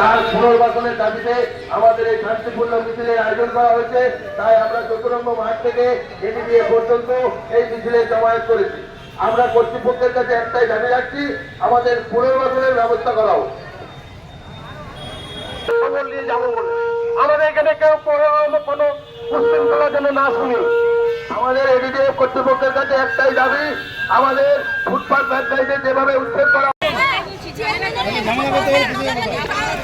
তার পুনর্বাসনের দাবিতে আমাদের এই শান্তিপূর্ণ মিছিলের আয়োজন করা হয়েছে। তাই আমরা চতুরঙ্গ মাঠ থেকে এদিকে পর্যন্ত এই মিছিলের জমায়েত করেছি। আমরা কর্তৃপক্ষের কাছে একটাই দাবি রাখছি আমাদের পুনর্বাসনের ব্যবস্থা করা হোক। নিয়ে যাব আমাদের এখানে কেউ কোনো না শুনি। আমাদের এডিডিএফ কর্তৃপক্ষের কাছে একটাই দাবি আমাদের ফুটপাত ব্যবসায়ীদের যেভাবে উচ্ছেদ করা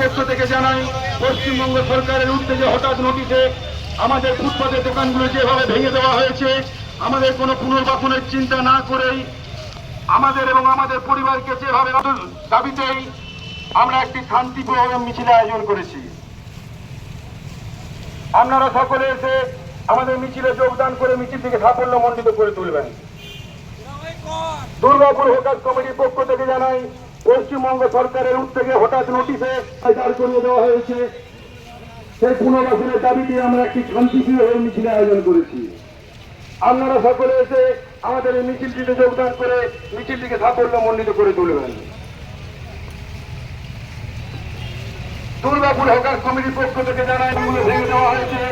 পক্ষ থেকে জানাই, পশ্চিমবঙ্গ সরকারের উদ্যোগে হঠাৎ নোটিশে আমাদের ফুটপাতের দোকানগুলো যেভাবে ভেঙে দেওয়া হয়েছে, আমাদের কোনো পুনর্বাসনের চিন্তা না করেই আমাদের এবং আমাদের পরিবারকে যেভাবে দাবিতেই আমরা একটি শান্তিপূর্ণ মিছিল আয়োজন করেছি। আপনারা সকলে এসে আমাদের মিছিলে যোগদান করে মিছিলটিকে সাফল্য মণ্ডিত করে তুলবেন। দুর্গাপুর হোকাস কমিটির পক্ষ থেকে জানাই পশ্চিমবঙ্গ সরকারের উদ্যোগে হঠাৎ নোটিশে দাঁড় করিয়ে দেওয়া হয়েছে। সেই পুনর্বাসনের দাবিতে আমরা একটি শান্তিপ্রিয় হয়ে মিছিলে আয়োজন করেছি। আপনারা সকলে এসে আমাদের এই মিছিলটিতে যোগদান করে মিছিলটিকে সাফল্য মণ্ডিত করে তুলবেন। দুর্গাপুর হকার কমিটির পক্ষ থেকে জানাই ভেঙে দেওয়া হয়েছে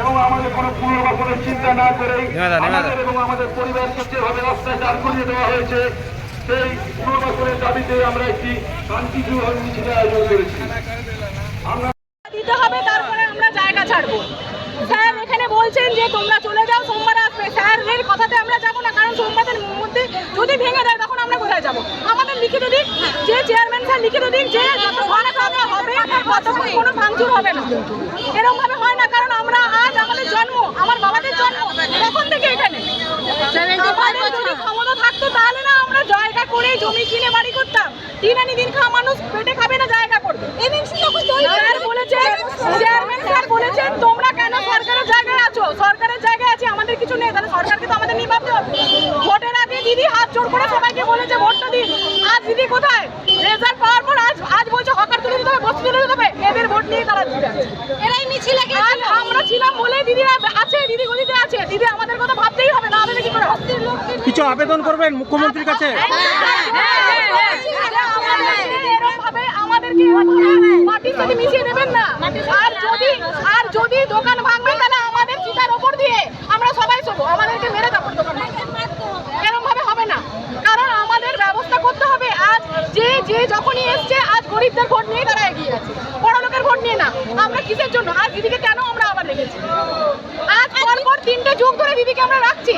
এবং আমাদের কোনো পুনর্বাসনের চিন্তা না করেই আমাদের এবং আমাদের পরিবারকে যেভাবে রাস্তায় দাঁড় করিয়ে দেওয়া হয়েছে সেই পুনর্বাসনের দাবিতে আমরা একটি শান্তিপ্রিয় মিছিলে আয়োজন করেছি। তারপরে আমরা জায়গা ছাড়বো। স্যার এখানে বলছেন যে তোমরা চলে যাও, সোমবার স্যারের কথাতে আমরা যাব না, কারণ সোমবারের মধ্যে যদি ভেঙে তখন আমরা কোথায় যাব? আমাদের লিখিত দিক, যে চেয়ারম্যান স্যার দিক, যে হবে না। এরকম ভাবে হয় না কারণ আমরা আজ আমাদের জন্ম আমার বাবাদের জন্ম তখন থেকে এখানে আমাদের যদি ক্ষমতা থাকতো তাহলে না আমরা জায়গা করে জমি কিনে বাড়ি করতাম দিন আনি দিন খাওয়া মানুষ পেটে খাবে না জায়গা করবে। স্যার বলেছেন চেয়ারম্যান স্যার বলেছেন তোমরা কেন সরকারের জায়গায় আছো? সরকারের জায়গায় আছে আমাদের কিছু নেই তাহলে সরকারকে তো আমাদের নিয়ে ভাবতে হবে। ভোটের আগে দিদি হাত জোড় করে সবাইকে বলেছে ভোটটা দিন। আজ দিদি কোথায়? রেজাল্ট পাওয়ার পর আজ আজ বলছে হকার তুলে দিতে হবে বস্তু তুলে দিতে হবে। এদের ভোট নিয়ে তারা জিতে আছে এরাই মিছিলে আমরা ছিলাম বলে দিদি আছে দিদি গদিতে আছে। দিদি আমাদের কথা ভাবতেই হবে না আমাদের কি করে কিছু আবেদন করবেন মুখ্যমন্ত্রীর কাছে? এরকমভাবে আমাদেরকে মাটির সাথে মিশিয়ে দেবেন না। আর যদি আর যদি দোকান ভাঙবে, তাহলে আমাদের চিতার ওপর দিয়ে আমরা সবাই শোবো আমাদেরকে মেরে তারপর হবে না। কারণ আমাদের ব্যবস্থা করতে হবে। আজ যে যে যখনই এসছে, আজ গরিবদের ভোট নিয়ে তারা এগিয়ে আছে। বড় লোকের ভোট নিয়ে না। আমরা কিসের জন্য? আজ দিদিকে কেন আমরা আবার রেখেছি? আজ পর পর তিনটে যুগ ধরে দিদিকে আমরা রাখছি।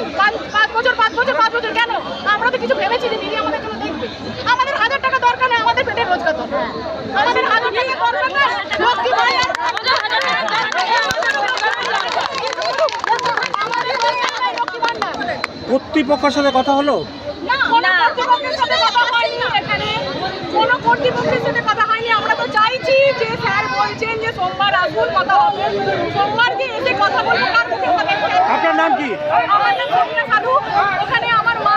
পাঁচ বছর পাঁচ বছর পাঁচ বছর। কেন? আমরা তো কিছু ভেবেছি যে দিদি আমাদের জন্য দেখবে আমাদের হাজার টাকা দরকার নেই আমাদের পেটের রোজগার দরকার আমাদের হাজার টাকা দরকার নেই লক্ষ্মী ভাণ্ডার আমাদের দরকার নেই লক্ষ্মী ভাণ্ডার কর্তৃপক্ষের সাথে কথা হলো? কোনো কর্তৃপক্ষের সাথে কথা হয়নি এখানে। কোনো কর্তৃপক্ষের সাথে কথা হয়নি। আমরা তো চাইছি যে স্যার বলছেন যে সোমবার আসুন কথা হবে। সোমবারকে এসে কথা বলব? কার মুখে কথা বলব? আপনার নাম কি? আমার নাম সবিতা সাধু। ওখানে আমার মা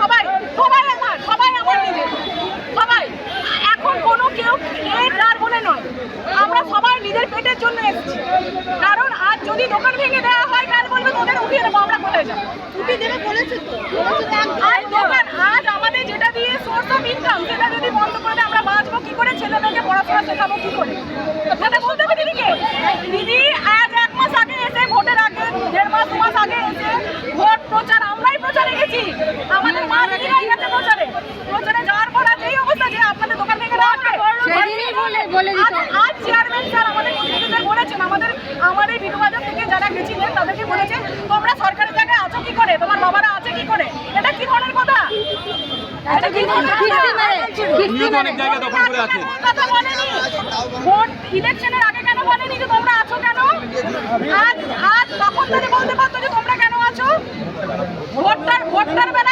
সবাই। সবাই আমার সবাই আমার নিজের সবাই। এখন কোনো কেউ এর বলে নয়। আমরা সবাই নিজের পেটের জন্য এসেছি। কারণ আজ যদি দোকান ভেঙে দেওয়া হয় কাল বলবে তোদের উঠিয়ে দেবো। আমরা দোকান আজ আমাদের যেটা দিয়ে সোর্স অফ ইনকাম সেটা যদি বন্ধ করে আমরা বাঁচবো কি করে? ছেলে মেয়েকে পড়াশোনা শেখাবো কি করে? সেটা বলতে হবে দিদিকে। দিদি আজ এক মাস আগে এসে ভোটের আগে দেড় মাস দু মাস আগে এসে ভোট প্রচার আমরাই প্রচারে গেছি। আমাদের মা দিদিরাই গেছে প্রচারে। প্রচারে যাওয়ার পর আজ এই অবস্থা যে আপনাদের দোকান থেকে রাখবে সেদিনই বলে- বলে দিতে আজ- আজ চেয়ারম্যান স্যার আমাদের প্রতিনিধিদের বলেছেন আমাদের আমার এই বিধুবাজার থেকে যারা গেছিলেন তাদেরকে বলেছেন তোমরা সরকারি জায়গায় আছো কি করে? তোমার বাবারা এটা কি করে? আগে কেন বলেনি তোমরা আছো কেন? আজ আজ তখন তারা বলতে পারতো যে তোমরা কেন আছো? ভোটটার ভোটটার বেলা